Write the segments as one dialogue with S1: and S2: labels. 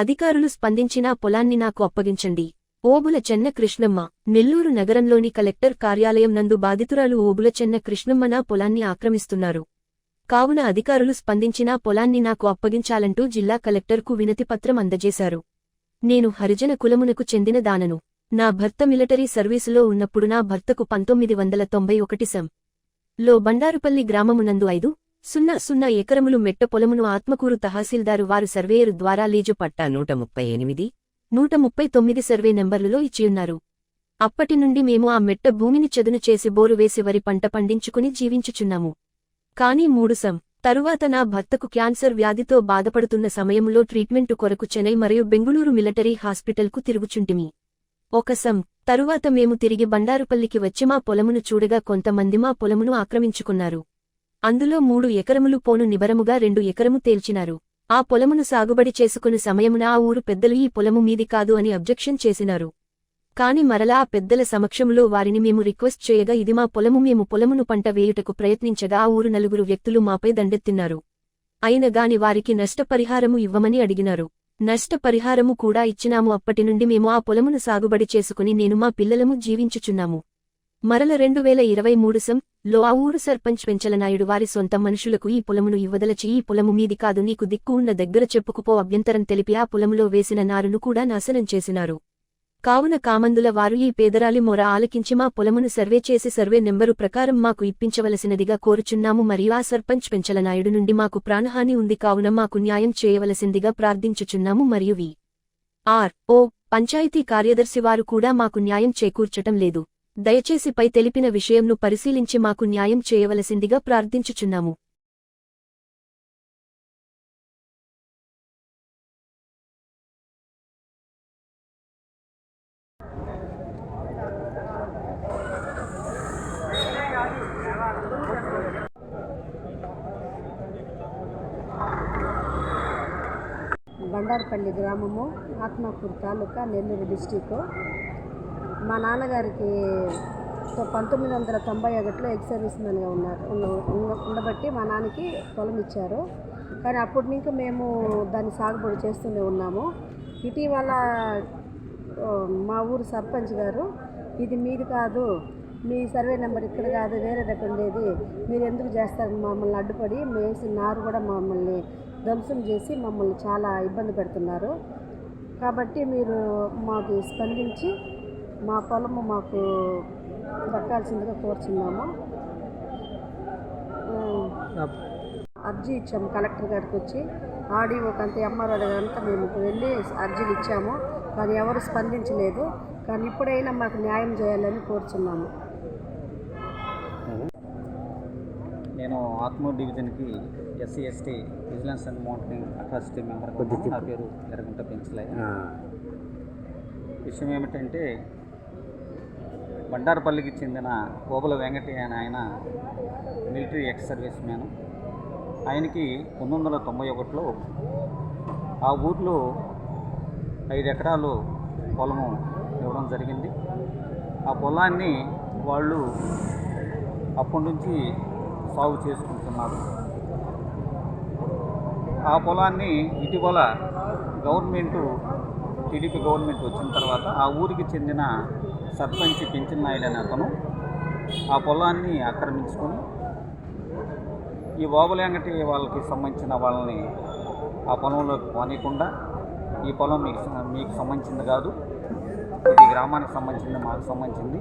S1: అధికారులు స్పందించినా పొలాన్ని నాకు అప్పగించండి. ఓబుల చెన్న కృష్ణమ్మ నెల్లూరు నగరంలోని కలెక్టర్ కార్యాలయం నందు బాధితురాలు ఓబుల చెన్న కృష్ణమ్మ నా పొలాన్ని ఆక్రమిస్తున్నారు. కావున అధికారులు స్పందించినా పొలాన్ని నాకు అప్పగించాలంటూ జిల్లా కలెక్టర్కు వినతిపత్రం అందజేశారు. నేను హరిజన కులమునకు చెందిన దానను. నా భర్త మిలిటరీ సర్వీసులో ఉన్నప్పుడు నా భర్తకు పంతొమ్మిది వందల తొంభై ఒకటి సం. లో బండారుపల్లి గ్రామమునందు ఐదు సున్నా సున్నా ఎకరములు మెట్ట పొలమును ఆత్మకూరు తహసీల్దారు వారు సర్వేయరు ద్వారా లీజు పట్టా నూట ముప్పై ఎనిమిది నూట ముప్పై తొమ్మిది సర్వే నెంబర్లలో ఇచ్చియున్నారు. అప్పటి నుండి మేము ఆ మెట్ట భూమిని చదును చేసి బోరు వేసి వరి పంట పండించుకుని జీవించుచున్నాము. కానీ మూడు సం తరువాత నా భర్తకు క్యాన్సర్ వ్యాధితో బాధపడుతున్న సమయంలో ట్రీట్మెంటు కొరకు చెన్నై మరియు బెంగుళూరు మిలిటరీ హాస్పిటల్కు తిరుగుచుంటిమి. ఒక సం తరువాత మేము తిరిగి బండారుపల్లికి వచ్చి మా పొలమును చూడగా కొంతమంది మా పొలమును ఆక్రమించుకున్నారు. అందులో మూడు ఎకరములు పోను నిబరముగా రెండు ఎకరము తేల్చినారు. ఆ పొలమును సాగుబడి చేసుకుని సమయమున ఆ ఊరు పెద్దలు ఈ పొలము మీది కాదు అని అబ్జెక్షన్ చేసినారు. కాని మరలా ఆ పెద్దల సమక్షంలో వారిని మేము రిక్వెస్ట్ చేయగా ఇది మా పొలము మేము పొలమును పంట వేయుటకు ప్రయత్నించగా ఆ ఊరు నలుగురు వ్యక్తులు మాపై దండెత్తిన్నారు. అయినగాని వారికి నష్టపరిహారము ఇవ్వమని అడిగినారు. నష్టపరిహారము కూడా ఇచ్చినాము అప్పటినుండి మేము ఆ పొలమును సాగుబడి చేసుకుని నేను మా పిల్లలము జీవించుచున్నాము. మరల రెండు వేల ఇరవై మూడు సం లో ఆ ఊరు సర్పంచ్ వెంచలనాయుడు వారి సొంత మనుషులకు ఈ పొలమును ఇవ్వదలచి ఈ పొలము మీది కాదు నీకు దిక్కు ఉన్న దగ్గర చెప్పుకుపో అభ్యంతరం తెలిపి ఆ పొలములో వేసిన నారును కూడా నాశనం చేసినారు. కావున కామందుల వారు ఈ పేదరాలి మొర ఆలకించి మా పొలమును సర్వే చేసి సర్వే నెంబరు ప్రకారం మాకు ఇప్పించవలసినదిగా కోరుచున్నాము మరియు ఆ సర్పంచ్ పెంచలనాయుడు నుండి మాకు ప్రాణహాని ఉంది కావున మాకు న్యాయం చేయవలసిందిగా ప్రార్థించుచున్నాము మరియు వి. ఆర్. ఓ. పంచాయతీ కార్యదర్శి వారు కూడా మాకు న్యాయం చేకూర్చటం లేదు. దయచేసి పై తెలిపిన విషయంను పరిశీలించి మాకు న్యాయం చేయవలసిందిగా ప్రార్థించుచున్నాము.
S2: బండారపల్లి గ్రామము ఆత్మకూరు తాలూకా నెల్లూరు డిస్టిక్ మా నాన్నగారికి పంతొమ్మిది వందల తొంభై ఒకటిలో ఎక్స్ సర్వీస్ మ్యాన్గా ఉన్నారు ఉండబట్టి మా నాన్నకి పొలం ఇచ్చారు. కానీ అప్పటి నుంచి మేము దాన్ని సాగుబడి చేస్తూనే ఉన్నాము. ఇటీవల మా ఊరు సర్పంచ్ గారు ఇది మీది కాదు మీ సర్వే నెంబర్ ఇక్కడ కాదు వేరే దగ్గర ఉండేది మీరు ఎందుకు చేస్తారు మమ్మల్ని అడ్డుపడి వేసి నారు కూడా మమ్మల్ని ధ్వంసం చేసి మమ్మల్ని చాలా ఇబ్బంది పెడుతున్నారు. కాబట్టి మీరు మాకు స్పందించి మా పొలము మాకు దక్కాల్సిందిగా కోరుచున్నాము. అర్జీ ఇచ్చాము కలెక్టర్ గారికి వచ్చి. ఆడిఓకి అంతా ఎంఆర్ఓ అంతా మేము వెళ్ళి అర్జీలు ఇచ్చాము. కానీ ఎవరు స్పందించలేదు. కానీ ఇప్పుడైనా మాకు న్యాయం చేయాలని కోరుచున్నాము.
S3: నేను ఆత్మూరు డివిజన్కి SC ST vigilance and monitoring atrocity member నా పేరు ఎర్రగుంట పెంచలయ్య విషయం ఏమిటంటే బండారపల్లికి చెందిన కోబల వెంకటయ్య అనే ఆయన మిలిటరీ ఎక్స్ సర్వీస్ మ్యాన్. ఆయనకి పంతొమ్మిది వందల తొంభై ఒకటిలో ఆ ఊర్లో ఐదు ఎకరాలు పొలము ఇవ్వడం జరిగింది. ఆ పొలాన్ని వాళ్ళు అప్పటి నుంచి సాగు చేసుకుంటున్నారు. ఆ పొలాన్ని ఇటీవల గవర్నమెంటు టీడీపీ గవర్నమెంట్ వచ్చిన తర్వాత ఆ ఊరికి చెందిన సర్పంచ్ పింఛన్ నాయుడు అనే అతను ఆ పొలాన్ని ఆక్రమించుకొని ఈ ఓబలేంగటి వాళ్ళకి సంబంధించిన వాళ్ళని ఆ పొలంలోకి పోనీయకుండా ఈ పొలం మీకు మీకు సంబంధించింది కాదు ఇది గ్రామానికి సంబంధించింది మాకు సంబంధించింది.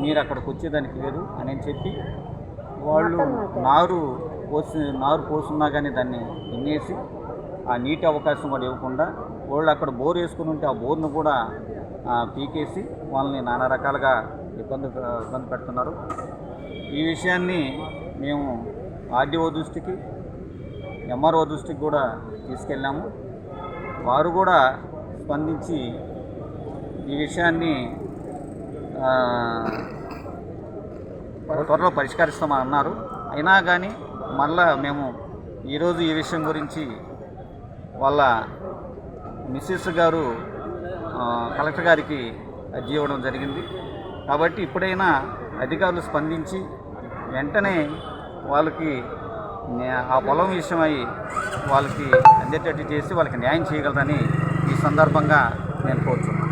S3: మీరు అక్కడికి వచ్చేదానికి లేదు అని చెప్పి వాళ్ళు నారు పోసి నారు పోసున్నా కానీ దాన్ని విన్నేసి ఆ నీటి అవకాశం కూడా ఇవ్వకుండా వాళ్ళు అక్కడ బోర్ వేసుకుని ఉంటే ఆ బోర్ను కూడా పీకేసి వాళ్ళని నానా రకాలుగా ఇబ్బంది ఇబ్బంది పెడుతున్నారు. ఈ విషయాన్ని మేము ఆర్డీఓ దృష్టికి ఎంఆర్ఓ దృష్టికి కూడా తీసుకెళ్ళాము. వారు కూడా స్పందించి ఈ విషయాన్ని త్వరలో పరిష్కరిస్తామని అన్నారు. అయినా కానీ మళ్ళా మేము ఈరోజు ఈ విషయం గురించి వాళ్ళ మిస్సెస్ గారు కలెక్టర్ గారికి అర్జీ ఇవ్వడం జరిగింది. కాబట్టి ఇప్పుడైనా అధికారులు స్పందించి వెంటనే వాళ్ళకి ఆ పొలం విషయమై వాళ్ళకి అందేటట్టు చేసి వాళ్ళకి న్యాయం చేయగలరని ఈ సందర్భంగా నేను కోరుతున్నాను